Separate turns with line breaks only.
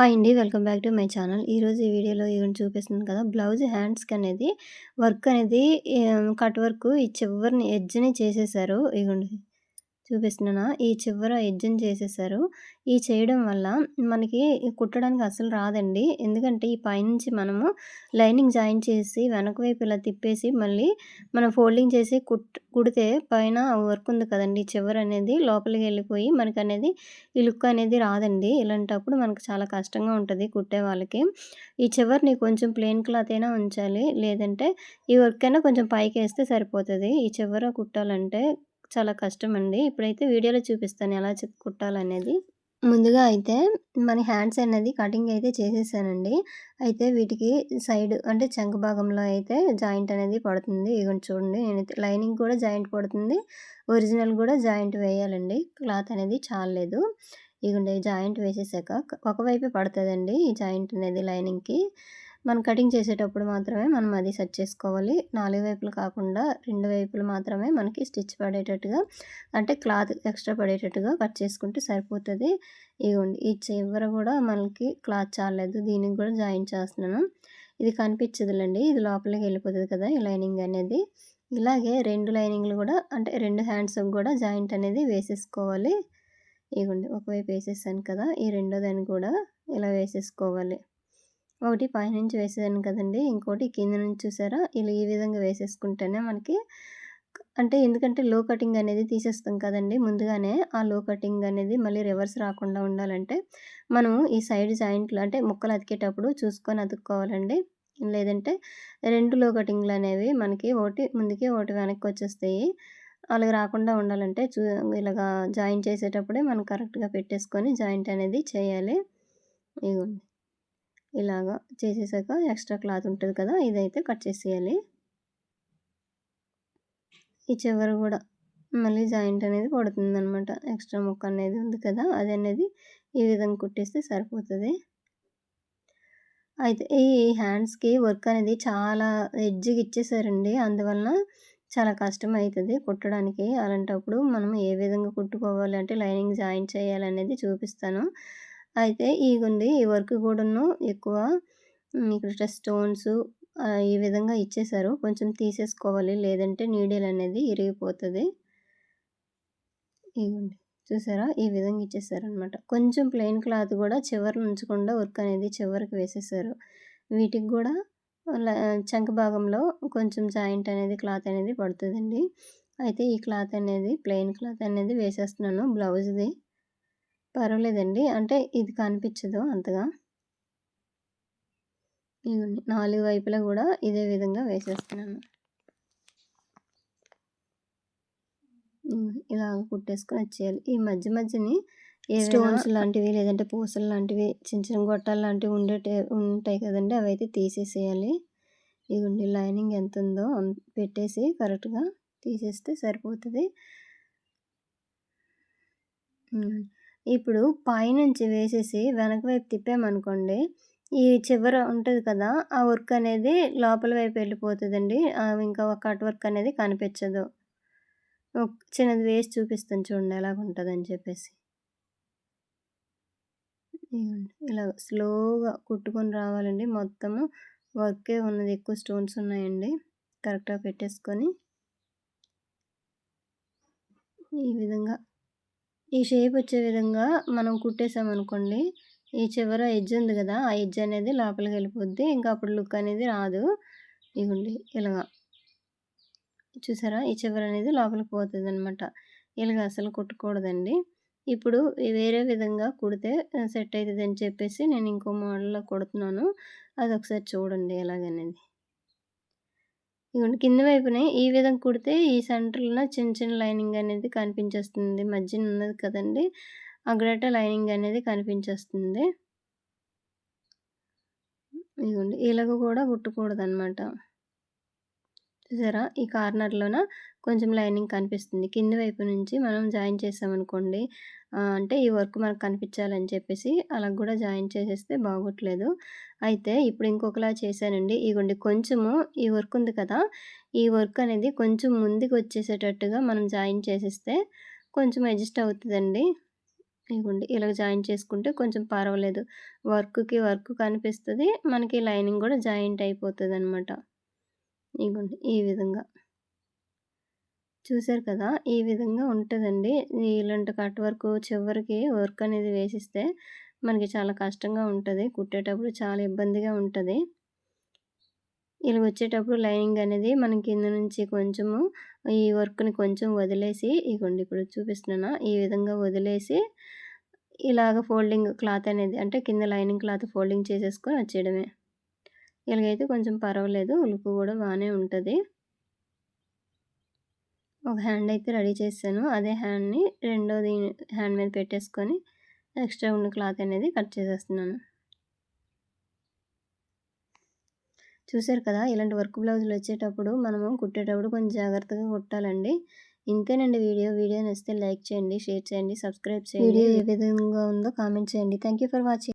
Hi అండి. Welcome back to my channel. ఈరోజు ఈ వీడియోలో ఈవెంట్ చూపిస్తుంది కదా! బ్లౌజ్ హ్యాండ్స్‌కి అనేది వర్క్ అనేది కట్ వర్క్ ఈ చివరిని ఎడ్జ్‌ని చేసేసారు. ఇగోండి చూపిస్తున్నానా? ఈ చివర ఎడ్జ్‌ని చేసేసారు. ఈ చేయడం వల్ల మనకి కుట్టడానికి అస్సలు రాదండి. ఎందుకంటే ఈ పైనుంచి మనము లైనింగ్ జాయిన్ చేసి వెనక వైపు ఇలా తిప్పేసి మళ్ళీ మనం ఫోల్డింగ్ చేసి కుట్ కుడితే పైన వర్క్ ఉంది కదండి చివర అనేది లోపలికి వెళ్ళిపోయి మనకనేది ఈ లుక్ అనేది రాదండి. ఇలాంటప్పుడు మనకు చాలా కష్టంగా ఉంటుంది కుట్టే వాళ్ళకి. ఈ చివరిని కొంచెం ప్లెయిన్ క్లాత్ అయినా ఉంచాలి. లేదంటే ఈ వర్క్ అయినా కొంచెం పైకి వేస్తే సరిపోతుంది ఈ చివర కుట్టాలంటే చాలా కష్టం అండి ఇప్పుడైతే వీడియోలో చూపిస్తాను ఎలా కుట్టాలనేది. ముందుగా అయితే మన హ్యాండ్స్ అనేది కటింగ్ అయితే చేసేసానండి. అయితే వీటికి సైడ్ అంటే చంక భాగంలో అయితే జాయింట్ అనేది పడుతుంది. ఇగోండి చూడండి నేనైతే లైనింగ్ కూడా జాయింట్ పడుతుంది. ఒరిజినల్ కూడా జాయింట్ వేయాలండి. క్లాత్ అనేది చాలలేదు. ఇగోండి జాయింట్ వేసేసాక ఒకవైపే పడుతుందండి ఈ జాయింట్ అనేది లైనింగ్‌కి. మనం కటింగ్ చేసేటప్పుడు మాత్రమే మనం అది సెట్ చేసుకోవాలి. నాలుగు వైపులు కాకుండా రెండు వైపులు మాత్రమే మనకి స్టిచ్ పడేటట్టుగా అంటే క్లాత్ ఎక్స్ట్రా పడేటట్టుగా కట్ చేసుకుంటే సరిపోతుంది ఇగోండి ఈ చివర కూడా మనకి క్లాత్ చాలలేదు. దీనికి కూడా జాయిన్ చేస్తున్నాను. ఇది కనిపించదులండి ఇది లోపలికి వెళ్ళిపోతుంది కదా! ఈ లైనింగ్ అనేది. ఇలాగే రెండు లైనింగ్‌లు కూడా అంటే రెండు హ్యాండ్స్‌కి కూడా జాయింట్ అనేది వేసేసుకోవాలి. ఇగోండి ఒకవైపు వేసేసాను కదా! ఈ రెండో దాన్ని కూడా ఇలా వేసేసుకోవాలి. ఒకటి పైనుంచి వేసాను కదండి ఇంకోటి కింద నుంచి చూసారా? ఇలా ఈ విధంగా వేసేసుకుంటేనే మనకి అంటే ఎందుకంటే లో కటింగ్ అనేది తీసేస్తాం కదండీ! ముందుగానే. ఆ లో కటింగ్ అనేది మళ్ళీ రివర్స్ రాకుండా ఉండాలంటే మనం ఈ సైడ్ జాయింట్లు అంటే ముక్కలు అతికేటప్పుడు చూసుకొని అతుక్కోవాలండి. లేదంటే రెండు లో కటింగ్‌లు అనేవి మనకి ఒకటి ముందుకి ఒకటి వెనక్కి వచ్చేస్తాయి. అలాగే రాకుండా ఉండాలంటే చూ ఇలాగా జాయింట్ చేసేటప్పుడే మనం కరెక్ట్‌గా పెట్టేసుకొని జాయింట్ అనేది చేయాలి. ఇగోండి. ఇలాగా చేసేసాక ఎక్స్ట్రా క్లాత్ ఉంటుంది కదా! ఇదైతే కట్ చేసేయాలి. ఈ చివరి కూడా మళ్ళీ జాయింట్ అనేది పడుతుంది అనమాట ఎక్స్ట్రా ముక్క అనేది ఉంది కదా! అది అనేది ఈ విధంగా కుట్టేస్తే సరిపోతుంది అయితే ఈ హ్యాండ్స్‌కి వర్క్ అనేది చాలా ఎడ్జ్‌గా ఇచ్చేసారండి. అందువలన చాలా కష్టం అవుతుంది కుట్టడానికి. అలాంటప్పుడు మనం ఏ విధంగా కుట్టుకోవాలి అంటే లైనింగ్ జాయిన్ చేయాలనేది చూపిస్తాను. అయితే ఇగోండి ఈ వర్క్ కూడాను ఎక్కువ ఇక్కడ స్టోన్స్ ఈ విధంగా ఇచ్చేసారు. కొంచెం తీసేసుకోవాలి. లేదంటే నీడిల్ అనేది ఇరిగిపోతుంది ఇగోండి చూసారా? ఈ విధంగా ఇచ్చేసారనమాట. కొంచెం ప్లెయిన్ క్లాత్ కూడా చివరిని ఉంచకుండా వర్క్ అనేది చివరికి వేసేసారు. వీటికి కూడా చంక భాగంలో కొంచెం జాయింట్ అనేది క్లాత్ అనేది పడుతుందండి అయితే ఈ క్లాత్ అనేది ప్లెయిన్ క్లాత్ అనేది వేసేస్తున్నాను బ్లౌజ్‌ది. పర్వాలేదండి. అంటే ఇది కనిపించదు అంతగా. నాలుగు వైపులా కూడా ఇదే విధంగా వేసేస్తున్నాను. ఇలాగ కుట్టేసుకొని వచ్చేయాలి. ఈ మధ్య మధ్యని స్టోన్స్ లాంటివి లేదంటే పూసలు లాంటివి చిన్న చిన్న గొట్టాలు లాంటివి ఉండే ఉంటాయి కదండీ! అయితే తీసేసేయాలి. ఇగోండి లైనింగ్ ఎంత ఉందో పెట్టేసి కరెక్ట్‌గా తీసేస్తే సరిపోతుంది ఇప్పుడు పైనుంచి వేసేసి వెనక వైపు తిప్పామనుకోండి, ఈ చివర ఉంటుంది కదా! ఆ వర్క్ అనేది లోపల వైపు వెళ్ళిపోతుందండి ఇంకా ఇంకా కట్ వర్క్ అనేది కనిపించదు. చిన్నది వేసి చూపిస్తాను చూడండి ఎలాగుంటదని చెప్పేసి. ఇలా స్లోగా కుట్టుకొని రావాలండి. మొత్తము వర్కే ఉన్నది. ఎక్కువ స్టోన్స్ ఉన్నాయండి. కరెక్ట్‌గా పెట్టేసుకొని ఈ విధంగా ఈ షేప్ వచ్చే విధంగా మనం కుట్టేసామనుకోండి, ఈ చివర ఎడ్జ్ ఉంది కదా! ఆ ఎడ్జ్ అనేది లోపలికి వెళ్ళిపోద్ది. ఇంకా అప్పుడు లుక్ అనేది రాదు. ఇగుండి ఇలాగా. చూసారా? ఈ చివర అనేది లోపలికి పోతుంది అనమాట ఇలాగ అసలు కుట్టకూడదండి. ఇప్పుడు వేరే విధంగా కుడితే సెట్ సెట్ అని చెప్పేసి నేను ఇంకో మోడల్‌లో కుడుతున్నాను. అది ఒకసారి చూడండి ఎలాగనేది. ఇగోండి కింద వైపునే ఈ విధంగా కుడితే ఈ సెంటర్‌లో చిన్న చిన్న లైనింగ్ అనేది కనిపించేస్తుంది. మధ్యన ఉన్నది కదండీ! అక్కడట లైనింగ్ అనేది కనిపించేస్తుంది. ఇగోండి ఇలాగ కూడా కుట్టకూడదనమాట. చూసారా? ఈ కార్నర్‌లోన కొంచెం లైనింగ్ కనిపిస్తుంది. కింది వైపు నుంచి మనం జాయిన్ చేసామనుకోండి అంటే ఈ వర్క్ మనకు కనిపించాలని చెప్పేసి అలా కూడా జాయిన్ చేసేస్తే బాగోట్లేదు. అయితే ఇప్పుడు ఇంకొకలా చేశానండి. ఇగోండి కొంచెము ఈ వర్క్ ఉంది కదా! ఈ వర్క్ అనేది కొంచెం ముందుకు వచ్చేసేటట్టుగా మనం జాయిన్ చేసేస్తే కొంచెం అడ్జస్ట్ అవుతుందండి ఇదిగోండి ఇలా జాయిన్ చేసుకుంటే కొంచెం పర్వాలేదు. వర్క్‌కి వర్క్ కనిపిస్తుంది మనకి లైనింగ్ కూడా జాయింట్ అయిపోతుంది అనమాట ఇగోండి ఈ విధంగా. చూసారు కదా! ఈ విధంగా ఉంటుందండి ఇలాంటి కట్ వర్క్ చివరికి వర్క్ అనేది వేసిస్తే మనకి చాలా కష్టంగా ఉంటుంది కుట్టేటప్పుడు చాలా ఇబ్బందిగా ఉంటుంది ఇలా వచ్చేటప్పుడు లైనింగ్ అనేది మనం కింద నుంచి కొంచెము ఈ వర్క్‌ని కొంచెం వదిలేసి ఇగోండి ఇప్పుడు చూపిస్తున్నాను ఈ విధంగా వదిలేసి ఇలాగ ఫోల్డింగ్ క్లాత్ అనేది అంటే కింద లైనింగ్ క్లాత్ ఫోల్డింగ్ చేసేసుకొని వచ్చేయడమే. ఇలాగైతే కొంచెం పర్వాలేదు. ఉలుపు కూడా బాగానే ఉంటుంది ఒక హ్యాండ్ అయితే రెడీ చేశాను. అదే హ్యాండ్‌ని రెండోది హ్యాండ్ మీద పెట్టేసుకొని ఎక్స్ట్రా ఉన్న క్లాత్ అనేది కట్ చేసేస్తున్నాను. చూసారు కదా! ఇలాంటి వర్క్ బ్లౌజులు వచ్చేటప్పుడు మనము కుట్టేటప్పుడు కొంచెం జాగ్రత్తగా కుట్టాలండి. ఇంతేనండి వీడియో. వీడియో నచ్చితే లైక్ చేయండి, షేర్ చేయండి, సబ్స్క్రైబ్ చేయండి. వీడియో ఏ విధంగా ఉందో కామెంట్ చేయండి. Thank you for watching.